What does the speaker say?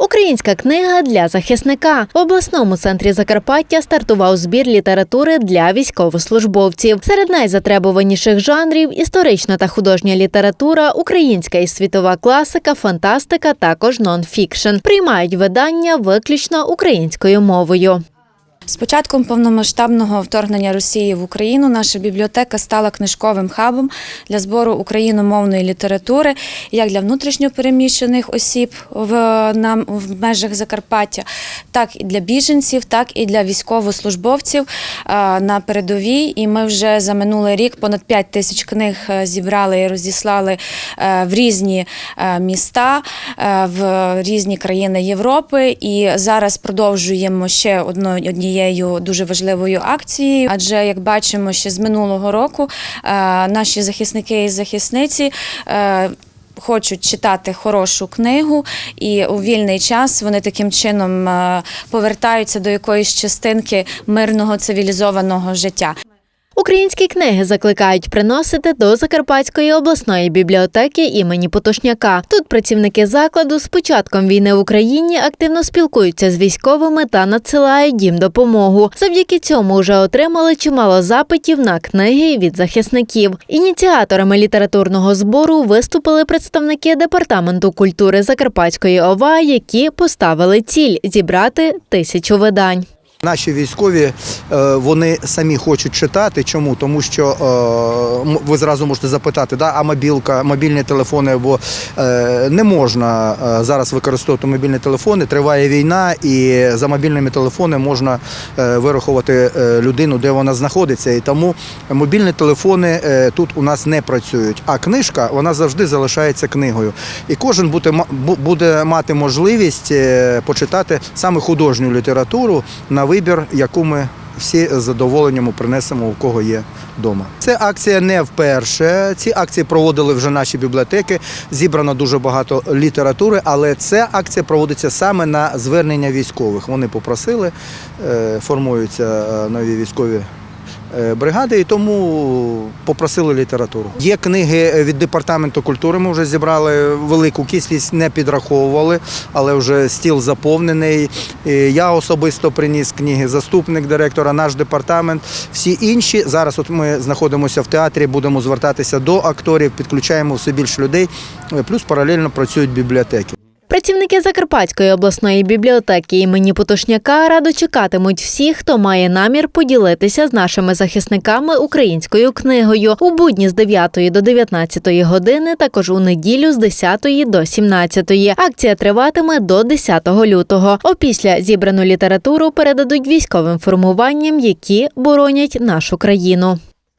Українська книга для захисника в обласному центрі Закарпаття стартував збір літератури для військовослужбовців. Серед найзатребуваніших жанрів історична та художня література, українська і світова класика, фантастика, також нон-фікшн. Приймають видання виключно українською мовою. З початком повномасштабного вторгнення Росії в Україну наша бібліотека стала книжковим хабом для збору україномовної літератури як для внутрішньопереміщених осіб в, на, в межах Закарпаття, так і для біженців, так і для військовослужбовців на передовій. І ми вже за минулий рік понад 5 тисяч книг е, зібрали і розіслали е, в різні е, міста, в різні країни Європи. І зараз продовжуємо ще одно, однією дуже важливою акцією. Адже як бачимо, ще з минулого року е, наші захисники і захисниці. е, Хочуть читати хорошу книгу, і у вільний час вони таким чином е, повертаються до якоїсь частинки мирного цивілізованого життя. Українські книги закликають приносити до Закарпатської обласної бібліотеки імені Потошняка. Тут працівники закладу з початком війни в Україні активно спілкуються з військовими та надсилають їм допомогу. Завдяки цьому вже отримали чимало запитів на книги від захисників. Ініціаторами літературного збору виступили представники департаменту культури Закарпатської ОВА, які поставили ціль зібрати тисячу видань. Наші військові е, вони самі хочуть читати. Чому? Тому що е, ви зразу можете запитати, да, а мобілка, мобільні телефони, бо е, не можна зараз використовувати мобільні телефони. Триває війна, і за мобільними телефонами можна вирахувати людину, де вона знаходиться. І тому мобільні телефони тут у нас не працюють. А книжка вона завжди залишається книгою. І кожен буде, мати можливість почитати саме художню літературу на вибір, яку ми всі з задоволенням принесемо, у кого є вдома. Це акція не вперше. Ці акції проводили вже наші бібліотеки. Зібрано дуже багато літератури, але ця акція проводиться саме на звернення військових. Вони попросили, е, формуються е, нові військові. Е, Бригади і тому попросили літературу. Є книги від департаменту культури. Ми вже зібрали велику кількість, не підраховували, але вже стіл заповнений. Я особисто приніс книги, заступник директора, наш департамент. Всі інші зараз. От ми знаходимося в театрі, будемо звертатися до акторів, підключаємо все більше людей. е, Плюс паралельно працюють бібліотеки. Працівники Закарпатської обласної бібліотеки імені Потошняка радо чекатимуть всіх, хто має намір поділитися з нашими захисниками українською книгою у будні з 9 до 19 години, також у неділю з 10 до 17. Акція триватиме до 10 лютого. Опісля зібрану літературу передадуть військовим формуванням, які боронять нашу країну.